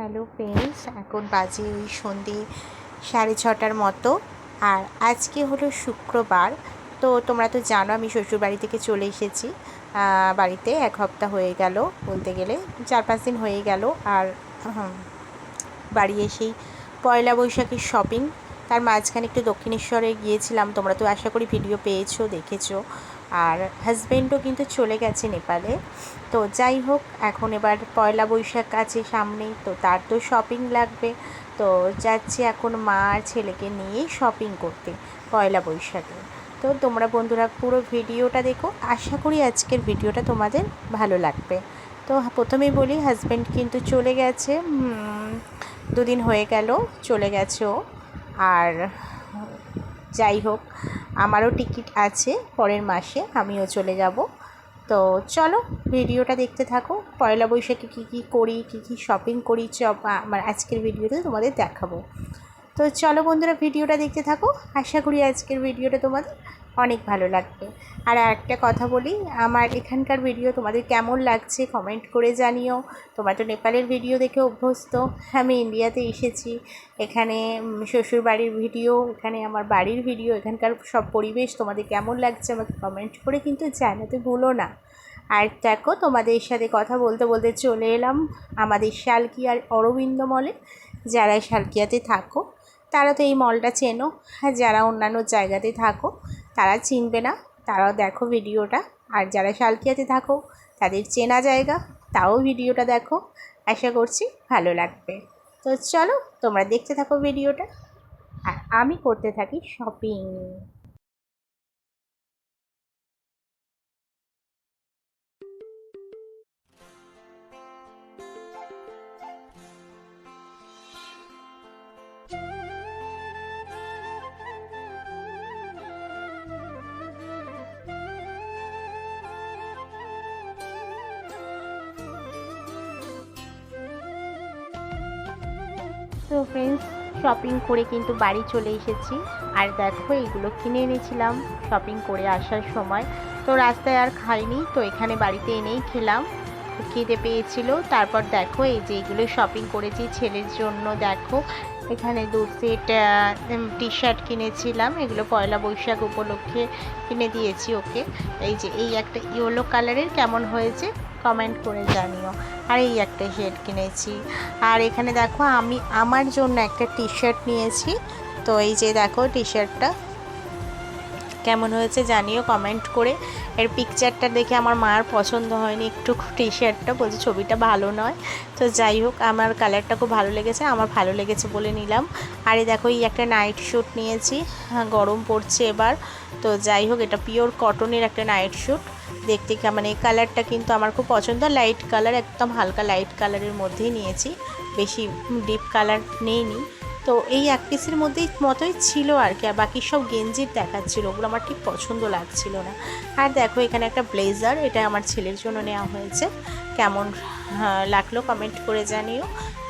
Hello friends, এখন বাজে ওই সন্ধে সাড়ে ছটার মতো। আর আজকে হলো শুক্রবার, তো তোমরা তো জানো আমি শ্বশুর বাড়ি থেকে চলে এসেছি। বাড়িতে এক হপ্তাহ হয়ে গেল বলতে গেলে, চার পাঁচ দিন হয়ে গেল। আর বাড়ি এসেই পয়লা বৈশাখের শপিং তার মাঝখানে একটু দক্ষিণেশ্বরে গিয়েছিলাম। তোমরা তো আশা করি ভিডিও পেয়েছ, দেখেছ। আর হাজব্যান্ডও কিন্তু চলে গেছে নেপালে। তো যাই হোক, এখন এবার পয়লা বৈশাখ আছে সামনেই তো তার তো শপিং লাগবে। তো যাচ্ছি এখন মা আর ছেলেকে নিয়েই শপিং করতে পয়লা বৈশাখে। তো তোমরা বন্ধুরা, পুরো ভিডিওটা দেখো। আশা করি আজকের ভিডিওটা তোমাদের ভালো লাগবে। তো প্রথমেই বলি হাজব্যান্ড কিন্তু চলে গেছে দুদিন হয়ে গেল, চলে গেছে ও। আর যাই হোক, আমারও টিকিট আছে পরের মাসে, আমিও চলে যাব। তো চলো, ভিডিওটা দেখতে থাকো। পয়লা বৈশাখে কী কী করি, কী কী শপিং করি, চপ আমার আজকের ভিডিওতে তোমাদের দেখাবো। তো চলো বন্ধুরা, ভিডিওটা দেখতে থাকো। আশা করি আজকের ভিডিওটা তোমাদের অনেক ভালো লাগবে। আর একটা কথা বলি, আমার এখানকার ভিডিও তোমাদের কেমন লাগছে কমেন্ট করে জানিও। তোমরা তো নেপালের ভিডিও দেখে অভ্যস্ত। আমি ইন্ডিয়াতে এসেছি। এখানে শ্বশুর বাড়ির ভিডিও এখানে আমার বাড়ির ভিডিও এখানকার সব পরিবেশ তোমাদের কেমন লাগছে আমাকে কমেন্ট করে কিন্তু জানাতে ভুলো না। আর দেখো, তোমাদের সাথে কথা বলতে বলতে চলে এলাম আমাদের শালকিয়ার অরবিন্দ মলে। যারা শালকিয়াতে থাকো, তারা তো এই মলটা চেনো। আর যারা অন্যান্য জায়গাতে থাকো তারা চিনবে না, তারাও দেখো ভিডিওটা। আর যারা শালকিয়াতে থাকো, তাদের চেনা জায়গা, তাও ভিডিওটা দেখো। আশা করছি ভালো লাগবে। তো চলো, তোমরা দেখতে থাকো ভিডিওটা। আর আমি করতে থাকি শপিং তো ফ্রেন্ডস শপিং করে কিন্তু বাড়ি চলে এসেছি। আর দেখো, এইগুলো কিনে এনেছিলাম শপিং করে আসার সময়। তো রাস্তায় আর খাইনি, তো এখানে বাড়িতে এনেই খেলাম। খিদে পেয়েছিল। তারপর দেখো, এই যে এগুলো শপিং করেছি ছেলের জন্য। দেখো, এখানে দু সেট টি শার্ট কিনেছিলাম। এগুলো পয়লা বৈশাখ উপলক্ষে কিনে দিয়েছি ওকে। এই যে, এই একটা ইয়েলো কালারের কেমন হয়েছে? কমেন্ট করে জানিও। আর, এই একটা হেড কিনেছি। আর এখানে দেখো, আমি, আমার জন্য একটা টি শার্ট নিয়েছি। তো এই যে দেখো টি। শার্টটা কেমন হয়েছে জানিও কমেন্ট করে। এর পিকচারটা দেখে আমার মার পছন্দ হয়নি একটু টি শার্টটা বলছে ছবিটা ভালো নয়। তো যাই হোক আমার কালারটা খুব ভালো লেগেছে আমার ভালো লেগেছে বলে নিলাম। আর এই দেখো এই একটা নাইট শ্যুট নিয়েছি হ্যাঁ, গরম পড়ছে এবার। তো যাই হোক এটা পিওর কটনের একটা নাইট শ্যুট দেখতে মানে এই কালারটা কিন্তু আমার খুব পছন্দ। লাইট কালার একদম হালকা লাইট কালারের মধ্যেই নিয়েছি। বেশি ডিপ কালার নেইনি। তো এই এক পিসের মধ্যেই মতোই ছিল আর কি, আর বাকি সব গেঞ্জির দেখাচ্ছিল, ওগুলো আমার ঠিক পছন্দ লাগছিল না। আর দেখো এখানে একটা ব্লেজার এটা আমার ছেলের জন্য নেওয়া হয়েছে। কেমন লাগল কমেন্ট করে জানিও।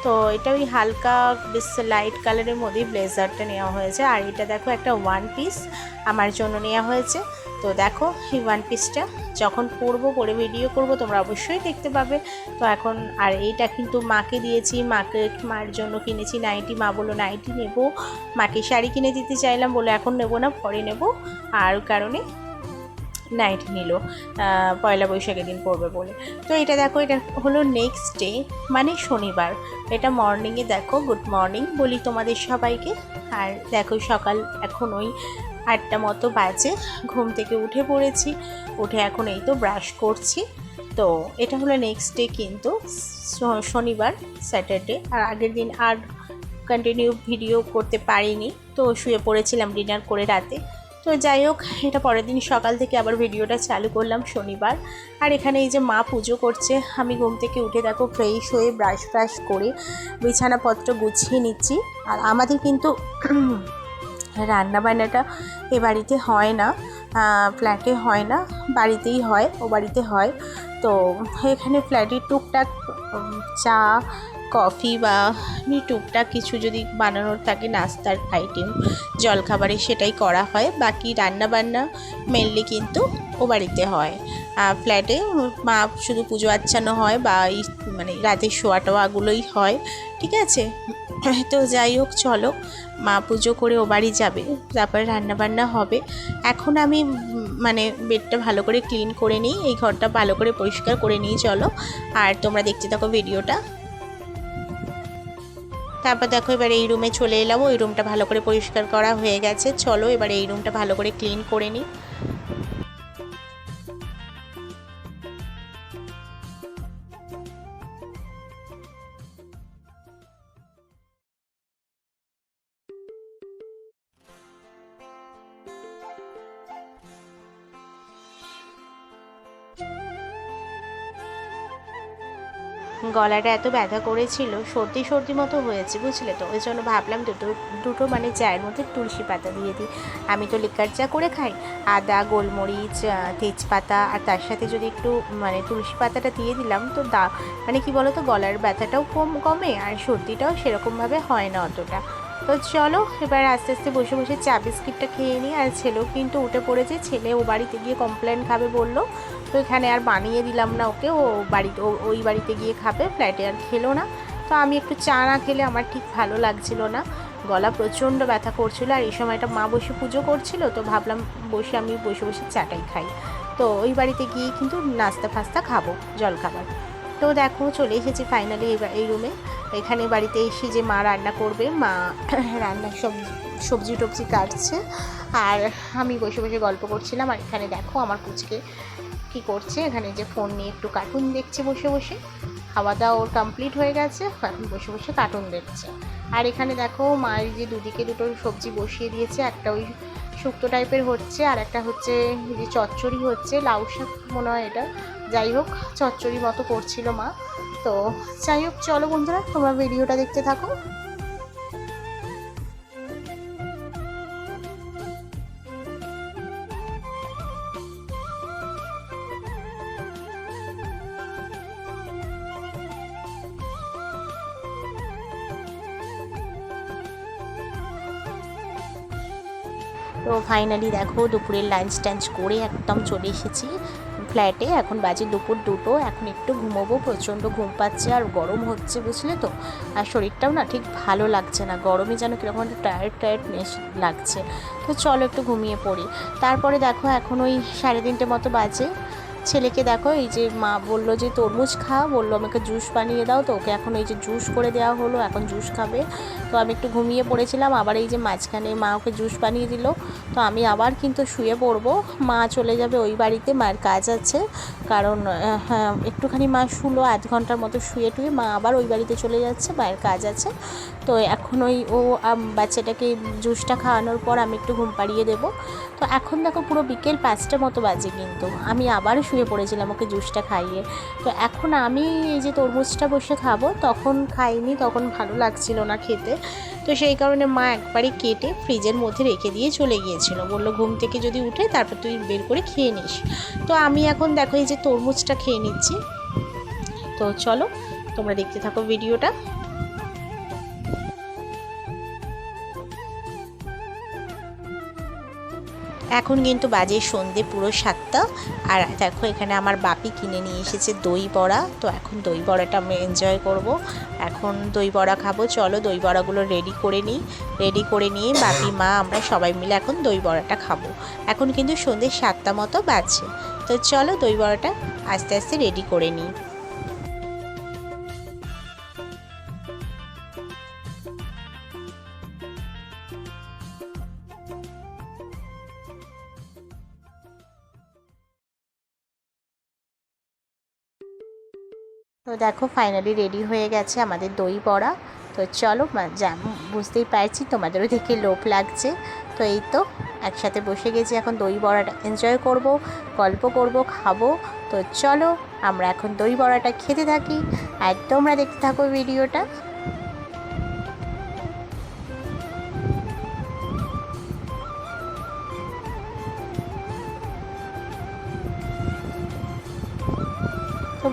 তো এটা ওই হালকা বেশ লাইট কালারের মধ্যেই ব্লেজারটা নেওয়া হয়েছে। আর এটা দেখো একটা ওয়ান পিস আমার জন্য নেওয়া হয়েছে। তো দেখো, এই ওয়ান পিসটা যখন পরবো পরে ভিডিও করব, তোমরা অবশ্যই দেখতে পাবে। তো এখন, আর এইটা কিন্তু মাকে দিয়েছি, মাকে মার জন্য কিনেছি নাইটি মা বলো নাইটি নেব। মাকে শাড়ি কিনে দিতে চাইলাম বলে এখন নেব না, পরে নেব। আর কারণে নাইটি নিল পয়লা বৈশাখের দিন পড়বে বলে। তো এটা দেখো, এটা হলো নেক্সট ডে মানে শনিবার। এটা মর্নিংয়ে দেখো গুড মর্নিং বলি তোমাদের সবাইকে। আর দেখো, সকাল এখন ওই আটটা মতো বাজে, ঘুম থেকে উঠে পড়েছি। উঠে এখন এই তো ব্রাশ করছি। তো এটা হলো নেক্সট ডে কিন্তু শনিবার স্যাটারডে আর আগের দিন আর কন্টিনিউ ভিডিও করতে পারিনি। তো শুয়ে পড়েছিলাম ডিনার করে রাতে। তো যাই হোক, এটা পরের দিন সকাল থেকে আবার ভিডিওটা চালু করলাম শনিবার। আর এখানে এই যে মা পুজো করছে, আমি ঘুম থেকে উঠে দেখো ফ্রেশ হয়ে ব্রাশ ফ্রাশ করে বিছানাপত্র গুছিয়ে নিচ্ছি। আর আমাদের কিন্তু রান্না বান্নাটা এ বাড়িতে হয় না ফ্ল্যাটে হয় না, বাড়িতেই হয়, ও বাড়িতে হয়। তো এখানে ফ্ল্যাটে টুকটাক চা, কফি বা টুকটাক কিছু যদি বানানোর থাকে নাস্তার আইটেম জলখাবারে সেটাই করা হয়। বাকি রান্না বান্না মেনলি কিন্তু ও বাড়িতে হয়। ফ্ল্যাটে মা শুধু পুজো আচ্ছানো হয় বা এই মানে রাতের শোয়া টোয়াগুলোই হয়, ঠিক আছে? তো যাই হোক, চলো। মা পুজো করে ও বাড়ি যাবে, তারপরে রান্নাবান্না হবে। এখন আমি মানে বেডটা ভালো করে ক্লিন করে নিই, এই ঘরটা ভালো করে পরিষ্কার করে নিই, চলো। আর তোমরা দেখতে থাকো ভিডিওটা। তারপর দেখো, এবার এই রুমে চলে এলাম, ওই রুমটা ভালো করে পরিষ্কার করা হয়ে গেছে। চলো, এবার এই রুমটা ভালো করে ক্লিন করে নিই। গলাটা এত ব্যথা করেছিল, সর্দি সর্দি মতো হয়েছে, বুঝলে তো? ওই জন্য ভাবলাম দুটো দুটো মানে চায়ের মধ্যে তুলসী পাতা দিয়ে দিই। আমি তো লিকার চা করে খাই, আদা, গোলমরিচ তেজপাতা, আর তার সাথে যদি একটু মানে তুলসী পাতাটা দিয়ে দিলাম, তো দা মানে কি বলো তো গলার ব্যথাটাও কম কমে, আর সর্দিটাও সেরকমভাবে হয় না অতটা। তো চলো, এবার আস্তে আস্তে বসে বসে চা বিস্কিটটা খেয়ে নিই, আর ছেলেও কিন্তু উঠে পড়েছে, ছেলে ও বাড়িতে গিয়ে কমপ্লেন খাবে বলল। তো এখানে আর বানিয়ে দিলাম না ওকে। ও বাড়িতে ওই বাড়িতে গিয়ে খাবে ফ্ল্যাটে আর খেলো না। তো আমি একটু চা না খেলে আমার ঠিক ভালো লাগছিল না। গলা প্রচণ্ড ব্যথা করছিল আর এই সময়টা মা বসে পুজো করছিল, তো ভাবলাম বসে আমি বসে বসে চাটাই খাই। তো ওই বাড়িতে গিয়ে কিন্তু নাস্তা ফাস্তা খাব, জল খাবার। তো দেখো চলে এসেছি ফাইনালি এই রুমে। এখানে বাড়িতে এসে যে মা রান্না করবে, মা রান্নার সবজি সবজি টবজি কাটছে। আর আমি বসে বসে গল্প করছিলাম আর এখানে দেখো আমার পুচকে কি করছে? এখানে যে ফোন নিয়ে একটু কার্টুন দেখছে বসে বসে। খাওয়া দাওয়া ওর কমপ্লিট হয়ে গেছে, এখন বসে বসে কার্টুন দেখছে। আর এখানে দেখো মায়ের যে দুদিকে দুটো সবজি বসিয়ে দিয়েছে, একটা ওই শুক্তো টাইপের হচ্ছে, আর একটা হচ্ছে যে চচ্চড়ি হচ্ছে, লাউ শাক মনে হয় এটা। যাই হোক, চচ্চড়ি মতো করছিল মা। তো যাই হোক, চলো বন্ধুরা, তোমরা ভিডিওটা দেখতে থাকো। তো ফাইনালি দেখো দুপুরের লাঞ্চ টাঞ্চ করে একদম চলে এসেছি। ফ্ল্যাটে এখন বাজে দুপুর দুটো, এখন একটু ঘুমোবো, প্রচণ্ড ঘুম পাচ্ছে আর গরম হচ্ছে, বুঝলে তো? আর শরীরটাও না ঠিক ভালো লাগছে না, গরমে যেন কীরকম একটা টায়ার্ড টায়ার্ডনেস লাগছে। তো চলো একটু ঘুমিয়ে পড়ি। তারপরে দেখো এখন ওই সাড়ে তিনটে মতো বাজে। ছেলেকে দেখো, এই যে মা বলল যে তরমুজ খা, বলল আমাকে জুস বানিয়ে দাও তো, ওকে এখন এই যে জুস করে দেওয়া হলো, এখন জুস খাবে। তো আমি একটু ঘুমিয়ে পড়েছিলাম, আবার এই যে মাঝখানে মা ওকে জুস বানিয়ে দিল। তো আমি আবার কিন্তু শুয়ে পড়ব, মা চলে যাবে ওই বাড়িতে মায়ের কাজ আছে। কারণ হ্যাঁ একটুখানি মা শুলো, আধ ঘণ্টার মতো শুয়ে টুয়ে মা আবার ওই বাড়িতে চলে যাচ্ছে, মায়ের কাজ আছে। তো এখন ওই ও বাচ্চাটাকে জুসটা খাওয়ানোর পর আমি একটু ঘুম পাড়িয়ে দেবো। তো এখন দেখো পুরো বিকেল পাঁচটা মতো বাজে কিন্তু। আমি আবার শুয়ে পড়েছিলাম ওকে জুসটা খাইয়ে। তো এখন আমি এই যে তরমুজটা বসে খাব, তখন খাইনি, তখন ভালো লাগছিল না খেতে। তো সেই কারণে মা একবারে কেটে ফ্রিজের মধ্যে রেখে দিয়ে চলে গিয়েছিল। বলল, ঘুম থেকে যদি উঠে তারপর তুই বের করে খেয়ে নিস। তো আমি এখন দেখো এই যে তরমুজটা খেয়ে নিচ্ছি। তো চলো তোমরা দেখতে থাকো ভিডিওটা। এখন কিন্তু বাজে সন্ধে, পুরো সাতটা। আর দেখো, এখানে আমার বাপি কিনে নিয়ে এসেছে দই বড়া। তো এখন দই বড়াটা আমি এনজয় করব। এখন দই বড়া খাব। চলো, দই বড়াগুলো রেডি করে নিই। রেডি করে নিয়ে বাপি, মা, আমরা সবাই মিলে এখন দই বড়াটা খাব। এখন কিন্তু সন্ধে সাতটা মতো বাজছে। তো চলো, দই বড়াটা আস্তে আস্তে রেডি করে নিই। তো দেখো ফাইনালি রেডি হয়ে গেছে আমাদের দই বড়া। তো চলো বুঝতেই পারছি তোমাদেরও দেখে লোভ লাগছে। তো এই তো, একসাথে বসে গেছি এখন দই বড়াটা এনজয় করব, গল্প করব, খাব। তো চলো আমরা এখন দই বড়াটা খেতে থাকি। আর তোমরা দেখতে থাকো ভিডিওটা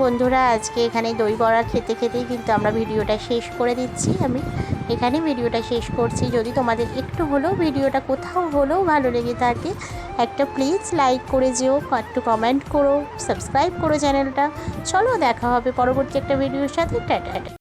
বন্ধুরা, আজকে এখানে দই বড়া খেতে খেতেই কিন্তু আমরা ভিডিওটা শেষ করে দিচ্ছি। আমি এখানে ভিডিওটা শেষ করছি। যদি তোমাদের একটু হলেও ভিডিওটা কোথাও হলেও ভালো লেগে থাকে, একটা প্লিজ লাইক করে যেও, একটু কমেন্ট করো সাবস্ক্রাইব করো চ্যানেলটা চলো, দেখা হবে পরবর্তী একটা ভিডিওর সাথে। টাটা।